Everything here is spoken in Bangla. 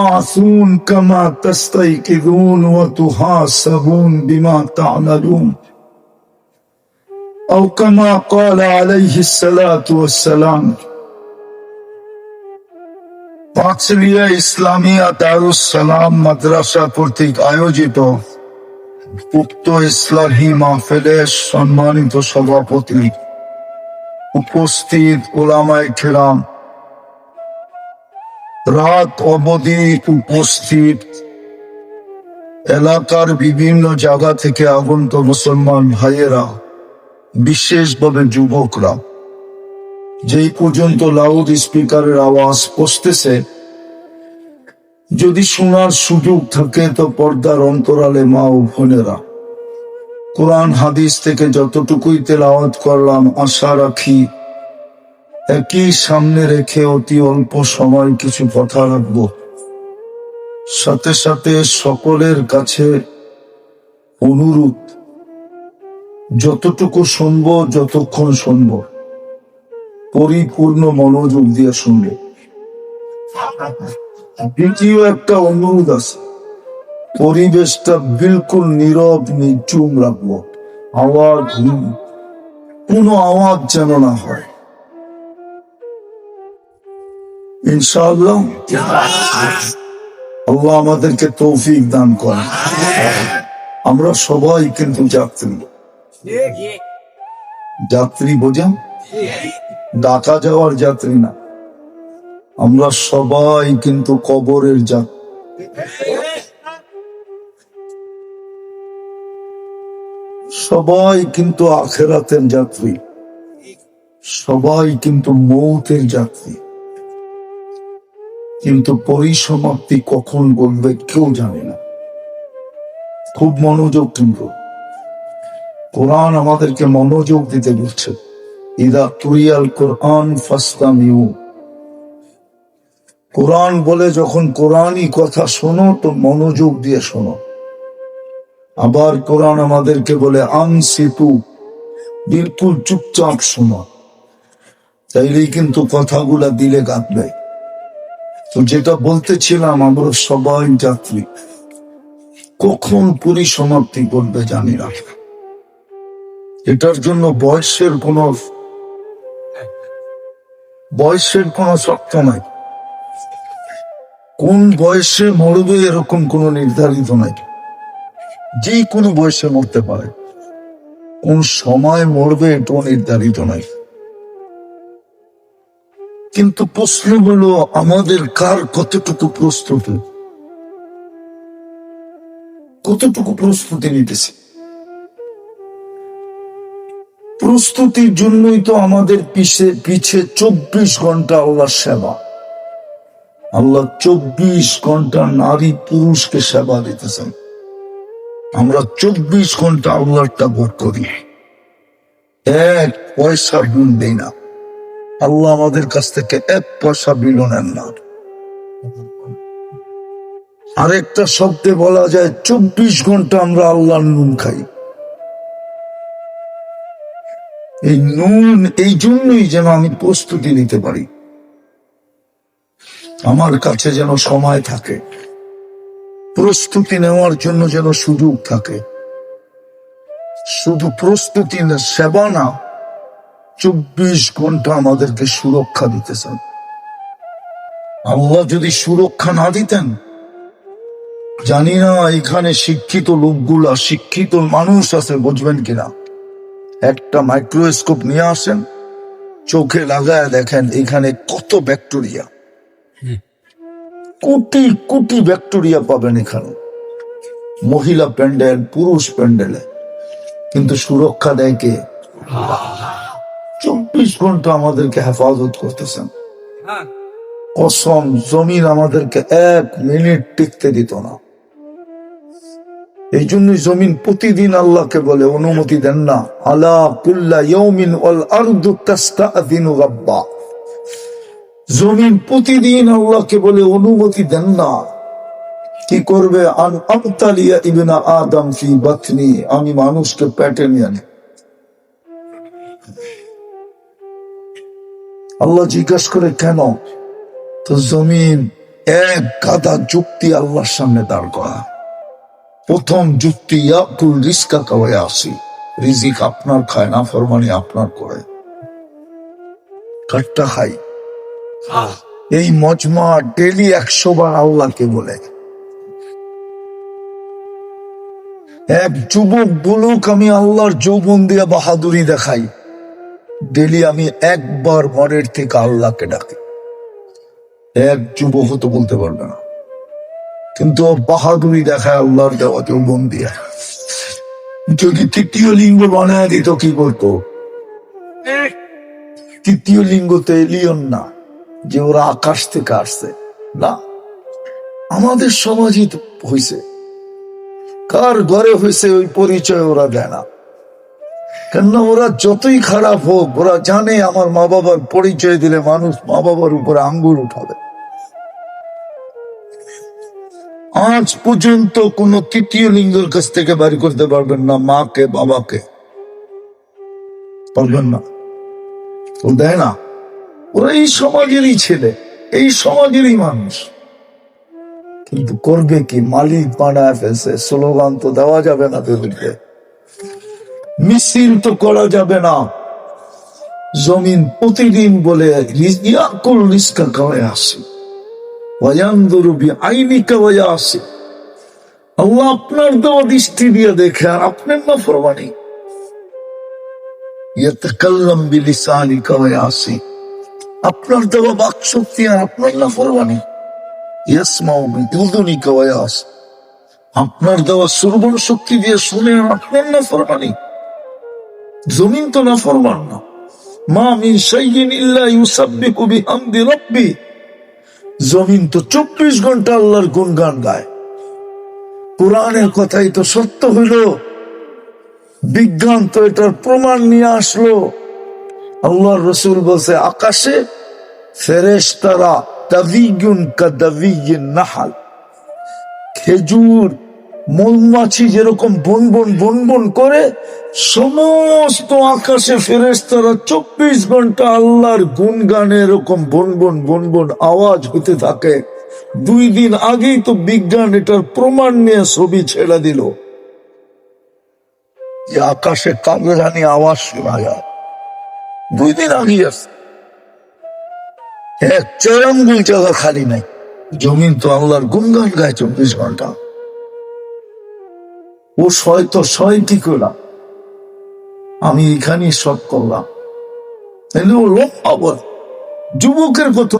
تبعثون كما تستيقظون وتحاسبون بما تعملون أو كما قال عليه الصلاة والسلام পাঁচরিয়া ইসলামিয়া দারুস সালাম মাদ্রাসা কর্তৃক আয়োজিত উক্ত ইসলামী মাহফিলের সম্মানিত সভাপতি উপস্থিত ওলামায় খেরাম রাত অবধি উপস্থিত। এলাকার বিভিন্ন জায়গা থেকে আগন্ত মুসলমান ভাইয়েরা, বিশেষভাবে যুবকরা, যেই পর্যন্ত লাউড স্পিকারের আওয়াজ পৌঁছতেছে, যদি শোনার সুযোগ থাকে তো পর্দার অন্তরালে মা ও বোনেরা, কোরআন হাদিস থেকে যতটুকুই তেলাওয়াত করলাম, আশা রাখি একই সামনে রেখে অতি অল্প সময় কিছু কথা রাখব। সাথে সাথে সকলের কাছে অনুরোধ, যতটুকু শুনব যতক্ষণ শুনব। পরিপূর্ণ মনোযোগ দিয়ে শুনব। দ্বিতীয় একটা অনুরোধ আছে। পরিবেশটা বিলকুল নীরব নিচুম রাখব। আওয়াজ কোনো আওয়াজ যেন না হয়। ইনশাআল্লাহ। আল্লাহ আমাদেরকে তৌফিক দান করেন। আমরা সবাই কিন্তু যাত্রী। যাত্রী বোঝেন? ঢাকা যাওয়ার যাত্রী না। আমরা সবাই কিন্তু কবরের যাত্রী। সবাই কিন্তু আখেরাতের যাত্রী। সবাই কিন্তু মৌতের যাত্রী। কিন্তু পরিসমাপ্তি কখন বলবে কেউ জানে না। খুব মনোযোগ কিন্তু কোরআন আমাদেরকে মনোযোগ দিতে বলছে। ইদা তুরিয়াল কোরআন ফাস্তামিউ। কোরআন বলে যখন কোরআনই কথা শোনো, তো মনোযোগ দিয়ে শোনো। আবার কোরআন আমাদেরকে বলে আনসিতু, বিলকুল চুপচাপ শোনো। তাইলেই কিন্তু কথাগুলা দিলে তো যেটা বলতেছিলাম, আমরা সবাই যাত্রী কখন পরিসমাপ্তি করবে জানি না। এটার জন্য বয়সের কোনো বয়সের কোনো শর্ত নাই। কোন বয়সে মরবে এরকম কোনো নির্ধারিত নাই। যে কোনো বয়সে মরতে পারে। কোন সময় মরবে এটাও নির্ধারিত নাই। কিন্তু প্রশ্ন হলো আমাদের কার কতটুকু প্রস্তুতি? কতটুকু প্রস্তুতি নিতেছে? প্রস্তুতির জন্যই তো আমাদের পিছে পিছে চব্বিশ ঘণ্টা আল্লাহর সেবা। আল্লাহ চব্বিশ ঘণ্টা নারী পুরুষকে সেবা দিতেছেন। আমরা চব্বিশ ঘণ্টা আল্লাহটা ভোট করি এক পয়সা বিল দেই না। আল্লাহ আমাদের কাছ থেকে এক পয়সা বিল নেন না। আরেকটা শব্দে বলা যায়, চব্বিশ ঘণ্টা আমরা আল্লাহর নুন খাই। এই নুন, এই জন্যই যেন আমি প্রস্তুতি নিতে পারি। আমার কাছে যেন সময় থাকে, প্রস্তুতি নেওয়ার জন্য যেন সুযোগ থাকে। শুধু প্রস্তুতি সেবা না চব্বিশ ঘণ্টা আমাদেরকে সুরক্ষা দিতেছেন। আল্লাহ যদি সুরক্ষা না দিতেন, জানি না এখানে শিক্ষিত লোকগুলা, শিক্ষিত মানুষ আছে, বুঝবেন কিনা। একটা মাইক্রোস্কোপ নিয়ে আসেন, চোখে লাগায় দেখেন এখানে কত ব্যাকটেরিয়া। কোটি কোটি ব্যাকটেরিয়া পাবেন এখানে। মহিলা প্যান্ডেল, পুরুষ প্যান্ডেলে। কিন্তু সুরক্ষা দেয় কে? চব্বিশ ঘণ্টা আমাদেরকে হেফাজত করতেছেন। কসম জমিন আমাদেরকে এক মিনিট টিকতে দিত না। এই জন্য জমিন প্রতিদিন আল্লাহকে বলে অনুমতি দেন না। আলা কুল্লা ইয়মিন ওয়াল আরদু তাস্তাআযিনু রাব্বা। জমিন প্রতিদিন আল্লাহকে বলে অনুমতি দেন না। কি করবে? আন আবতালিয়া ইবনা আদম ফি বাতনি। আমি মানুষকে পেটে নিয়ে আল্লাহ জিজ্ঞাসা করে কেন? তো জমিন এক গাদা যুক্তি আল্লাহর সামনে দাঁড় করা। প্রথম যুক্তি ইয়াকুল রিস্কা কাওয়াই আসি রিজিক আপনার খায় না ফরমানি আপনার করে। কাটটা খাই এই মজমা ডেলি একশো বার আল্লাহকে বলে। এক যুবক বলুক আমি আল্লাহর যৌবন দিয়ে বাহাদুরি দেখাই। ডেলি আমি একবার মনের থেকে আল্লাহকে ডাকি। এক যুবক তো বলতে পারবে না। কিন্তু বাহাদুরি দেখায় আল্লাহর দেওয়া যৌবন দিয়ে। যদি তৃতীয় লিঙ্গ বানায় দিত কি করতো? তৃতীয় লিঙ্গ তো এলিয়ন না, যে ওরা আকাশ থেকে আসছে। না, আমাদের সমাজই তো হয়েছে কার ঘরে হয়েছে ওই পরিচয় ওরা দেয় না। কেননা ওরা যতই খারাপ হোক, ওরা জানে আমার মা বাবার পরিচয় দিলে মানুষ মা বাবার উপরে আঙ্গুল উঠাবে। আজ পর্যন্ত কোন তৃতীয় লিঙ্গের কাছ থেকে বাড়ি করতে পারবেন না মাকে, বাবাকে। পারবেন না। দেয় না। ওরা এই সমাজেরই ছেলে, এই সমাজেরই মানুষ। কিন্তু করবে কি? মালিক বানায় ফেলছে। স্লোগান তো দেওয়া যাবে না তাদেরকে। মিছিল তো করা যাবে না। জমিন প্রতিদিন বলে আসে। আপনার দেওয়া দৃষ্টি দিয়ে দেখে আর আপনার না ফরমানি। আপনার দেওয়া বাক শক্তি আর আপনার না ফরমানি। আপনার দেওয়া শ্রবণ শক্তি দিয়ে শুনে আর আপনার না ফরমানি। জমিন তো না ফরমান না। মা মিন জমিন তো চব্বিশ ঘণ্টা আল্লাহর গায়। কোরআনের কথাই তো সত্য হইল। বিজ্ঞান তো এটার প্রমাণ নিয়ে আসলো। আল্লাহর রসুল বলছে, আকাশে ফেরেশতারা দাবিগুন কা দাবিগিন নাহাল। খেজুর মৌমাছি যেরকম বন বন বন বন করে, সমস্ত আকাশে ফেরেশতারা চব্বিশ ঘণ্টা আল্লাহর গুনগানে এরকম বন বন বন বন আওয়াজ হতে থাকে। দুই দিন আগেই তো বিজ্ঞান এটার প্রমাণ নিয়ে ছবি ছেড়ে দিল। যে আকাশে কাগরানি আওয়াজ শোনা যায়। দুই দিন আগে এক চরঙ্গুল জায়গা খালি নাই। জমিন তো আল্লাহর গুনগান গায় চব্বিশ ঘণ্টা। ও শয় তো শয় কি করলাম আমি এখানে সব করলাম। তাহলে ও লোক যুবকের কথা